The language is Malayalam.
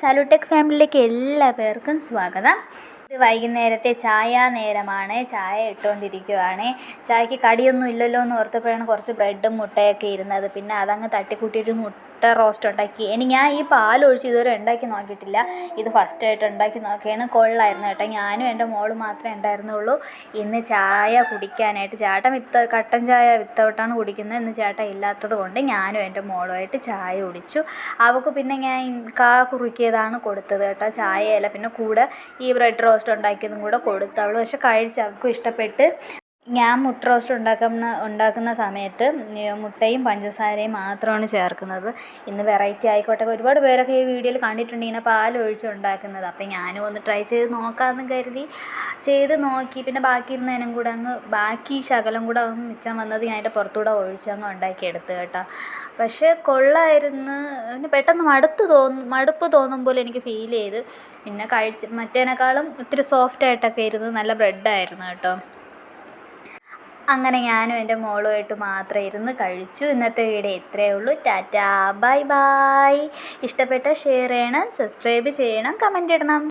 സലുടെക് ഫാമിലിയിലേക്ക് എല്ലാ പേർക്കും സ്വാഗതം. ഇത് വൈകുന്നേരത്തെ ചായ നേരമാണ്. ചായ ഇട്ടുകൊണ്ടിരിക്കുവാണ് ചായക്ക് കടിയൊന്നും ഇല്ലല്ലോ എന്ന് ഓർത്തപ്പോഴാണ് കുറച്ച് ബ്രെഡും മുട്ടയൊക്കെ ഇരുന്നത്. പിന്നെ അതങ്ങ് തട്ടിക്കൂട്ടിയിട്ട് മുട്ട റോസ്റ്റ് ഉണ്ടാക്കി. ഇനി ഞാൻ ഈ പാലൊഴിച്ച് ഇതുവരെ ഉണ്ടാക്കി നോക്കിയിട്ടില്ല. ഇത് ഫസ്റ്റ് ആയിട്ട് ഉണ്ടാക്കി നോക്കിയാണ്. കൊള്ളായിരുന്നു കേട്ടോ. ഞാനും എന്റെ മോളും മാത്രമേ ഉണ്ടായിരുന്നുള്ളൂ. ഇന്ന് ചായ കുടിക്കാനായിട്ട് ചേട്ടൻ വിത്ത് കട്ടൻ ചായ വിത്തൗട്ടാണ് കുടിക്കുന്നത്. ഇന്ന് ചേട്ടൻ ഇല്ലാത്തത് കൊണ്ട് ഞാനും എന്റെ മോളുമായിട്ട് ചായ കുടിച്ചു. അവൾക്ക് പിന്നെ ഞാൻ കാ കുറുക്കിയതാണ് കൊടുത്തത് കേട്ടോ. ചായയല്ല പിന്നെ കൂടെ ഈ ബ്രെഡ് റോസ്റ്റ് ഉണ്ടാക്കിയതും കൂടെ കൊടുത്തു പക്ഷെ കഴിച്ച് അവൾക്കും ഇഷ്ടപ്പെട്ട് ഞാൻ മുട്ട റോസ്റ്റ് ഉണ്ടാക്കുന്ന ഉണ്ടാക്കുന്ന സമയത്ത് മുട്ടയും പഞ്ചസാരയും മാത്രമാണ് ചേർക്കുന്നത്. ഇന്ന് വെറൈറ്റി ആയിക്കോട്ടെ. ഒരുപാട് പേരൊക്കെ ഈ വീഡിയോയിൽ കണ്ടിട്ടുണ്ട്. ഇങ്ങനെ പാലൊഴിച്ച് ഉണ്ടാക്കുന്നത്. അപ്പം ഞാനും ഒന്ന് ട്രൈ ചെയ്ത് നോക്കാമെന്ന് കരുതി. ചെയ്ത് നോക്കി. പിന്നെ ബാക്കി ഇരുന്നതിനും കൂടെ അങ്ങ് ബാക്കി ശകലം കൂടെ അങ്ങ് മിച്ചം വന്നത് ഞാൻ അതിന്റെ പുറത്തുകൂടെ ഒഴിച്ചങ്ങ് ഉണ്ടാക്കിയെടുത്ത് കേട്ടോ. പക്ഷേ കൊള്ളായിരുന്നു. പിന്നെ പെട്ടെന്ന് മടുത്ത് തോന്നും മടുപ്പ് തോന്നും പോലെ എനിക്ക് ഫീൽ ചെയ്ത്. പിന്നെ കഴിച്ച് മറ്റേനേക്കാളും ഇത്തിരി സോഫ്റ്റായിട്ടൊക്കെ ഇരുന്ന് നല്ല ബ്രെഡായിരുന്നു കേട്ടോ. അങ്ങനെ ഞാനും എന്റെ മോളുമായിട്ട് മാത്രം ഇരുന്ന് കഴിച്ചു. ഇന്നത്തെ വീഡിയോ ഇത്രയേ ഉള്ളൂ. ടാറ്റാ. Bye bye. ഇഷ്ടപ്പെട്ട ഷെയർ ചെയ്യണം സബ്സ്ക്രൈബ് ചെയ്യണം കമന്റ് ഇടണം.